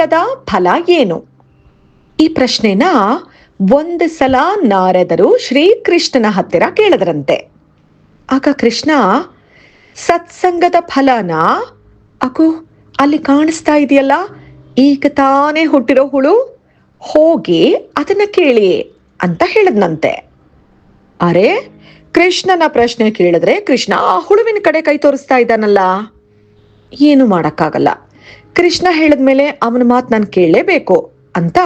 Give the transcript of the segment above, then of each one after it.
ಸತ್ಸಂಗದ ಫಲ ಏನು? ಈ ಪ್ರಶ್ನೆನ ಒಂದು ಸಲ ನಾರದರು ಶ್ರೀಕೃಷ್ಣನ ಹತ್ತಿರ ಕೇಳಿದ್ರಂತೆ. ಆಗ ಕೃಷ್ಣ, ಸತ್ಸಂಗದ ಫಲನ, ಅಕು, ಅಲ್ಲಿ ಕಾಣಿಸ್ತಾ ಇದೆಯಲ್ಲ, ಈಗ ತಾನೇ ಹುಟ್ಟಿರೋ ಹುಳು, ಹೋಗಿ ಅದನ್ನ ಕೇಳಿ ಅಂತ ಹೇಳಿದ್ನಂತೆ. ಅರೆ, ಕೃಷ್ಣನ ಪ್ರಶ್ನೆ ಕೇಳಿದ್ರೆ ಕೃಷ್ಣ ಆ ಹುಳುವಿನ ಕಡೆ ಕೈ ತೋರಿಸ್ತಾ ಇದ್ದಾನಲ್ಲ, ಏನು ಮಾಡಕ್ಕಾಗಲ್ಲ. ಕೃಷ್ಣ ಹೇಳಿದ್ಮೇಲೆ ಅವನ ಮಾತು ನಾನು ಕೇಳಲೇಬೇಕು ಅಂತ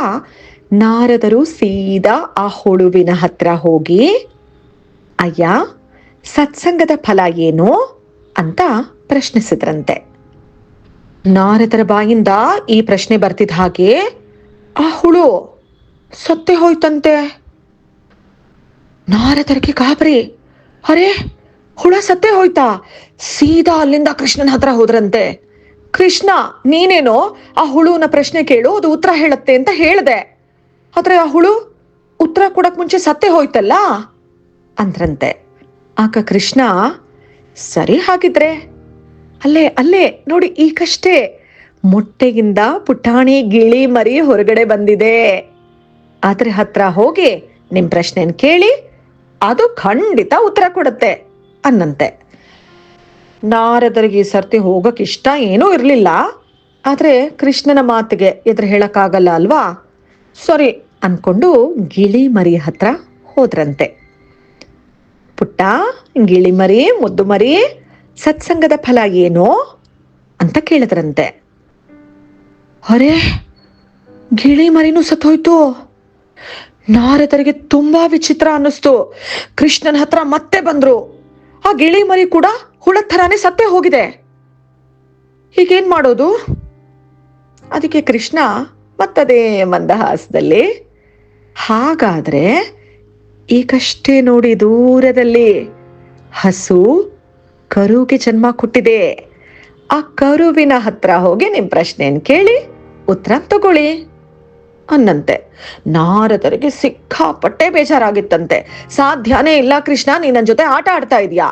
ನಾರದರು ಸೀದಾ ಆ ಹುಳುವಿನ ಹತ್ರ ಹೋಗಿ, ಅಯ್ಯ, ಸತ್ಸಂಗದ ಫಲ ಏನು ಅಂತ ಪ್ರಶ್ನಿಸಿದ್ರಂತೆ. ನಾರದರ ಬಾಯಿಂದ ಈ ಪ್ರಶ್ನೆ ಬರ್ತಿದ್ದ ಹಾಗೆ, ಆ ಹುಳು ಸತ್ತೆ ಹೋಯ್ತಂತೆ. ನಾರದರಿಗೆ ಗಾಬರಿ. ಅರೆ, ಹುಳ ಸತ್ತೇ ಹೋಯ್ತಾ? ಸೀದಾ ಅಲ್ಲಿಂದ ಕೃಷ್ಣನ ಹತ್ರ ಹೋದ್ರಂತೆ. ಕೃಷ್ಣ, ನೀನೇನೋ ಆ ಹುಳುನ ಪ್ರಶ್ನೆ ಕೇಳು, ಅದು ಉತ್ತರ ಹೇಳುತ್ತೆ ಅಂತ ಹೇಳಿದೆ. ಆದ್ರೆ ಆ ಹುಳು ಉತ್ತರ ಕೊಡಕ್ ಮುಂಚೆ ಸತ್ತೆ ಹೋಯ್ತಲ್ಲ? ಅಂದ್ರಂತೆ. ಆಗ ಕೃಷ್ಣ, ಸರಿ ಹಾಗಿದ್ರೆ. ಅಲ್ಲೇ ಅಲ್ಲೇ, ನೋಡಿ ಈಗಷ್ಟೇ ಮೊಟ್ಟೆಗಿಂದ ಪುಟಾಣಿ, ಗಿಳಿ ಮರಿ ಹೊರಗಡೆ ಬಂದಿದೆ. ಅದ್ರ ಹತ್ರ ಹೋಗಿ ನಿಮ್ ಪ್ರಶ್ನೆನ್ ಕೇಳಿ, ಅದು ಖಂಡಿತ ಉತ್ತರ ಕೊಡುತ್ತೆ, ಅನ್ನಂತೆ. ನಾರದರಿಗೆ ಈ ಸರ್ತಿ ಹೋಗಕ್ಕೆ ಇಷ್ಟ ಏನೂ ಇರಲಿಲ್ಲ. ಆದರೆ ಕೃಷ್ಣನ ಮಾತಿಗೆ ಎದುರು ಹೇಳೋಕ್ಕಾಗಲ್ಲ ಅಲ್ವಾ? ಸಾರಿ ಅನ್ಕೊಂಡು ಗಿಳಿ ಮರಿ ಹತ್ರ ಹೋದ್ರಂತೆ. ಪುಟ್ಟ, ಗಿಳಿ ಮರಿ, ಮುದ್ದು ಮರಿ, ಸತ್ಸಂಗದ ಫಲ ಏನು ಅಂತ ಕೇಳಿದ್ರಂತೆ. ಅರೆ, ಗಿಳಿ ಮರಿನೂ ಸತ್ತೋಯ್ತು. ನಾರದರಿಗೆ ತುಂಬಾ ವಿಚಿತ್ರ ಅನ್ನಿಸ್ತು. ಕೃಷ್ಣನ ಹತ್ರ ಮತ್ತೆ ಬಂದ್ರು. ಆ ಗಿಳಿ ಮರಿ ಕೂಡ ಹುಳ ಥರಾನೇ ಸತ್ತೇ ಹೋಗಿದೆ. ಹೀಗೇನ್ ಮಾಡೋದು? ಅದಕ್ಕೆ ಕೃಷ್ಣ ಮತ್ತದೇ ಮಂದಹಾಸದಲ್ಲಿ, ಹಾಗಾದ್ರೆ ಈಗಷ್ಟೇ ನೋಡಿ ದೂರದಲ್ಲಿ ಹಸು ಕರುಗೆ ಜನ್ಮ ಕೊಟ್ಟಿದೆ. ಆ ಕರುವಿನ ಹತ್ರ ಹೋಗಿ ನಿಮ್ ಪ್ರಶ್ನೆಯನ್ನು ಕೇಳಿ, ಉತ್ತರ ತಗೊಳ್ಳಿ ಅನ್ನಂತೆ. ನಾರದರಿಗೆ ಸಿಕ್ಕಾಪಟ್ಟೆ ಬೇಜಾರಾಗಿತ್ತಂತೆ. ಸಾಧ್ಯನೇ ಇಲ್ಲ ಕೃಷ್ಣ, ನೀ ನನ್ನ ಜೊತೆ ಆಟ ಆಡ್ತಾ ಇದೀಯಾ?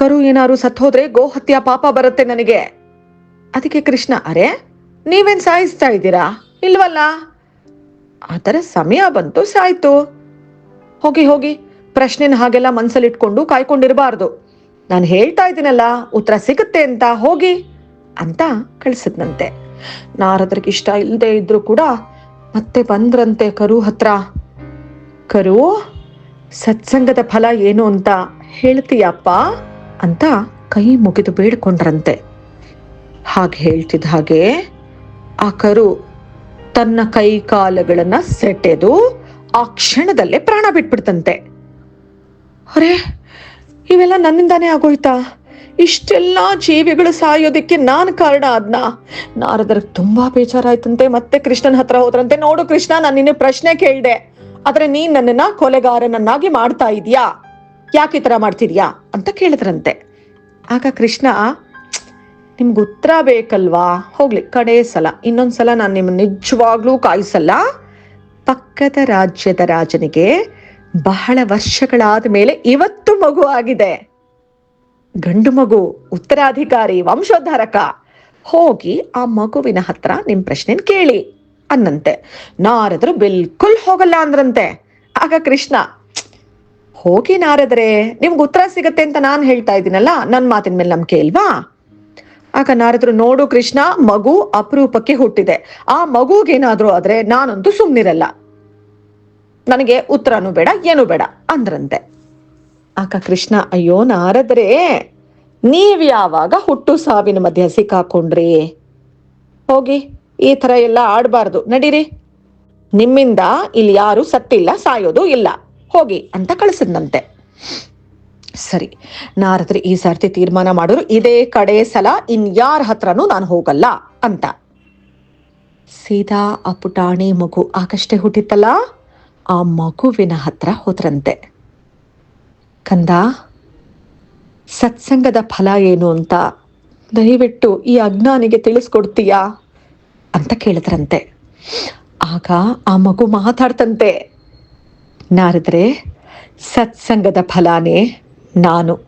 ಕರು ಏನಾರು ಸತ್ ಹೋದ್ರೆ ಗೋಹತ್ಯ ಪಾಪ ಬರುತ್ತೆ ನನಗೆ. ಅದಕ್ಕೆ ಕೃಷ್ಣ, ಅರೆ, ನೀವೇನ್ ಸಾಯಿಸ್ತಾ ಇದ್ದೀರಾ? ಇಲ್ವಲ್ಲ? ಆತರ ಸಮಯ ಬಂತು, ಸಾಯ್ತು. ಹೋಗಿ ಹೋಗಿ. ಪ್ರಶ್ನೆನ ಹಾಗೆಲ್ಲ ಮನ್ಸಲ್ಲಿಟ್ಕೊಂಡು ಕಾಯ್ಕೊಂಡಿರಬಾರ್ದು. ನಾನು ಹೇಳ್ತಾ ಇದ್ದೀನಲ್ಲ, ಉತ್ತರ ಸಿಗುತ್ತೆ ಅಂತ, ಹೋಗಿ. ಅಂತ ಕಳಿಸಿದ್ನಂತೆ. ನಾರದ್ರಿಗೆ ಇಷ್ಟ ಇಲ್ಲದೆ ಇದ್ರು ಕೂಡ ಮತ್ತೆ ಬಂದ್ರಂತೆ ಕರು ಹತ್ರ. ಕರು, ಸತ್ಸಂಗದ ಫಲ ಏನು ಅಂತ ಹೇಳ್ತೀಯಪ್ಪ? ಅಂತ ಕೈ ಮುಗಿದು ಬೇಡ್ಕೊಂಡ್ರಂತೆ. ಹಾಗೆ ಹೇಳ್ತಿದ್ದ ಹಾಗೆ ಆ ಕರು ತನ್ನ ಕೈ ಕಾಲುಗಳನ್ನ ಸೆಟೆದು ಆ ಕ್ಷಣದಲ್ಲೇ ಪ್ರಾಣ ಬಿಟ್ಬಿಡ್ತಂತೆ. ಅರೆ, ಇವೆಲ್ಲ ನನ್ನಿಂದಾನೇ ಆಗೋಯ್ತಾ? ಇಷ್ಟೆಲ್ಲ ಜೀವಿಗಳು ಸಾಯೋದಕ್ಕೆ ನಾನು ಕಾರಣ ಅದ್ನ ನಾರದರ್ ತುಂಬಾ ಬೇಜಾರಾಯ್ತಂತೆ, ಮತ್ತೆ ಕೃಷ್ಣನ ಹತ್ರ ಹೋದ್ರಂತೆ. ನೋಡು ಕೃಷ್ಣ, ನಾನು ನಿನ್ನ ಪ್ರಶ್ನೆ ಕೇಳ್ದೆ. ಆದ್ರೆ ನೀನ್ ನನ್ನನ್ನ ಕೊಲೆಗಾರನನ್ನಾಗಿ ಮಾಡ್ತಾ ಇದೀಯಾ? ಯಾಕೆ ಈ ತರ ಮಾಡ್ತಿದ್ಯಾ ಅಂತ ಕೇಳಿದ್ರಂತೆ. ಆಗ ಕೃಷ್ಣ ನಿಮ್ಗೆ ಉತ್ತರ ಬೇಕಲ್ವಾ? ಹೋಗ್ಲಿ, ಕಡೆ ಸಲ. ಇನ್ನೊಂದ್ಸಲ ನಾನು ನಿಮ್ಮ ನಿಜವಾಗ್ಲೂ ಕಾಯಿಸಲ್ಲ. ಪಕ್ಕದ ರಾಜ್ಯದ ರಾಜನಿಗೆ ಬಹಳ ವರ್ಷಗಳಾದ ಮೇಲೆ ಇವತ್ತು ಮಗು ಆಗಿದೆ. ಗಂಡು ಮಗು, ಉತ್ತರಾಧಿಕಾರಿ, ವಂಶೋದ್ಧಾರಕ. ಹೋಗಿ ಆ ಮಗುವಿನ ಹತ್ರ ನಿಮ್ ಪ್ರಶ್ನೆನ್ ಕೇಳಿ. ಅನ್ನಂತೆ. ನಾರದ್ರು ಬಿಲ್ಕುಲ್ ಹೋಗಲ್ಲ ಅಂದ್ರಂತೆ. ಆಗ ಕೃಷ್ಣ ಹೋಗಿ ನಾರದ್ರೆ, ನಿಮ್ಗೆ ಉತ್ತರ ಸಿಗತ್ತೆ ಅಂತ ನಾನು ಹೇಳ್ತಾ ಇದ್ದೀನಲ್ಲ ನನ್ನ ಮಾತಿನ ಮೇಲೆ ನಂಬಿಕೆ ಇಲ್ವಾ? ಆಗ ನಾರದ್ರು, ನೋಡು ಕೃಷ್ಣ, ಮಗು ಅಪರೂಪಕ್ಕೆ ಹುಟ್ಟಿದೆ. ಆ ಮಗುಗೇನಾದ್ರೂ ಆದ್ರೆ ನಾನಂತೂ ಸುಮ್ಮನಿರಲ್ಲ ನನಗೆ ಉತ್ತರನೂ ಬೇಡ, ಏನು ಬೇಡ ಅಂದ್ರಂತೆ. ಆಕ ಕೃಷ್ಣ, ಅಯ್ಯೋ ನಾರದ್ರೆ, ನೀವ್ ಯಾವಾಗ ಹುಟ್ಟು ಸಾವಿನ ಮಧ್ಯೆ ಸಿಕ್ಕಾಕೊಂಡ್ರಿ? ಹೋಗಿ, ಈ ತರ ಎಲ್ಲ ಆಡ್ಬಾರ್ದು. ನಡೀರಿ. ನಿಮ್ಮಿಂದ ಇಲ್ಲಿ ಯಾರು ಸತ್ತಿಲ್ಲ, ಸಾಯೋದು ಇಲ್ಲ. ಹೋಗಿ ಅಂತ ಕಳಿಸಿದ್ನಂತೆ. ಸರಿ, ನಾರದ್ರೆ ಈ ಸರ್ತಿ ತೀರ್ಮಾನ ಮಾಡೋರು ಇದೇ ಕಡೆ ಸಲ ಇನ್ಯಾರ ಹತ್ರನೂ ನಾನು ಹೋಗಲ್ಲ ಅಂತ. ಸೀದಾ ಆ ಪುಟಾಣಿ ಮಗು ಆಗಷ್ಟೇ ಹುಟ್ಟಿತ್ತಲ್ಲ? ಆ ಮಗುವಿನ ಹತ್ರ ಹೋದ್ರಂತೆ. ಕಂದ, ಸತ್ಸಂಗದ ಫಲ ಏನು ಅಂತ ದಯವಿಟ್ಟು ಈ ಅಜ್ಞಾನಿಗೆ ತಿಳಿಸ್ಕೊಡ್ತೀಯಾ? ಅಂತ ಕೇಳಿದ್ರಂತೆ. ಆಗ ಆ ಮಗು ಮಾತಾಡ್ತಂತೆ. ನಾರದ್ರೆ, ಸತ್ಸಂಗದ ಫಲಾನೇ ನಾನು.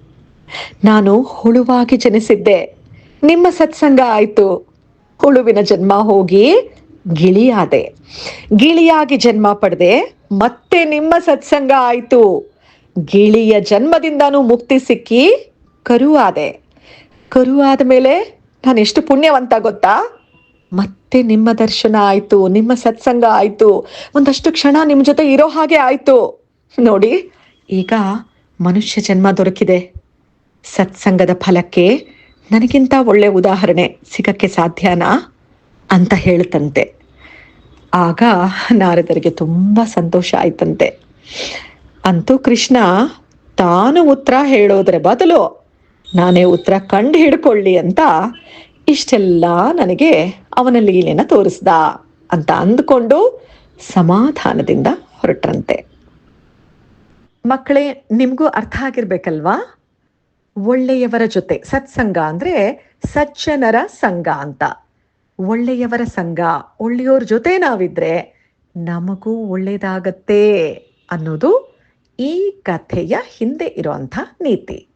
ನಾನು ಹುಳುವಾಗಿ ಜನಿಸಿದ್ದೆ. ನಿಮ್ಮ ಸತ್ಸಂಗ ಆಯ್ತು. ಹುಳುವಿನ ಜನ್ಮ ಹೋಗಿ ಗಿಳಿಯಾದೆ. ಗಿಳಿಯಾಗಿ ಜನ್ಮ ಪಡೆದೆ, ಮತ್ತೆ ನಿಮ್ಮ ಸತ್ಸಂಗ ಆಯ್ತು. ಗಿಳಿಯ ಜನ್ಮದಿಂದಾನು ಮುಕ್ತಿ ಸಿಕ್ಕಿ ಕರುವಾದೆ. ಕರುವಾದ ಮೇಲೆ ನಾನು ಎಷ್ಟು ಪುಣ್ಯವಂತ ಗೊತ್ತಾ? ಮತ್ತೆ ನಿಮ್ಮ ದರ್ಶನ ಆಯ್ತು, ನಿಮ್ಮ ಸತ್ಸಂಗ ಆಯ್ತು. ಒಂದಷ್ಟು ಕ್ಷಣ ನಿಮ್ಮ ಜೊತೆ ಇರೋ ಹಾಗೆ ಆಯ್ತು. ನೋಡಿ, ಈಗ ಮನುಷ್ಯ ಜನ್ಮ ದೊರಕಿದೆ. ಸತ್ಸಂಗದ ಫಲಕ್ಕೆ ನನಗಿಂತ ಒಳ್ಳೆ ಉದಾಹರಣೆ ಸಿಗಕ್ಕೆ ಸಾಧ್ಯನಾ? ಅಂತ ಹೇಳ್ತಂತೆ ಆಗ ನಾರದರಿಗೆ ತುಂಬ ಸಂತೋಷ ಆಯ್ತಂತೆ. ಅಂತೂ ಕೃಷ್ಣ, ತಾನು ಉತ್ತರ ಹೇಳೋದ್ರ ಬದಲು ನಾನೇ ಉತ್ತರ ಕಂಡು ಹಿಡ್ಕೊಳ್ಳಿ ಅಂತ ಇಷ್ಟೆಲ್ಲ ನನಗೆ ಅವನ ಲೀಲೆನ ತೋರಿಸ್ದ ಅಂತ ಅಂದ್ಕೊಂಡು ಸಮಾಧಾನದಿಂದ ಹೊರಟ್ರಂತೆ. ಮಕ್ಕಳೇ, ನಿಮಗೂ ಅರ್ಥ ಆಗಿರ್ಬೇಕಲ್ವಾ? ಒಳ್ಳೆಯವರ ಜೊತೆ, ಸತ್ಸಂಗ ಅಂದ್ರೆ ಸಜ್ಜನರ ಸಂಘ ಅಂತ. ಒಳ್ಳೆಯವರ ಸಂಘ ಒಳ್ಳೆಯವ್ರ ಜೊತೆ ನಾವಿದ್ರೆ ನಮಗೂ ಒಳ್ಳೇದಾಗತ್ತೆ ಅನ್ನೋದು ಈ ಕಥೆಯ ಹಿಂದೆ ಇರುವಂಥ ನೀತಿ.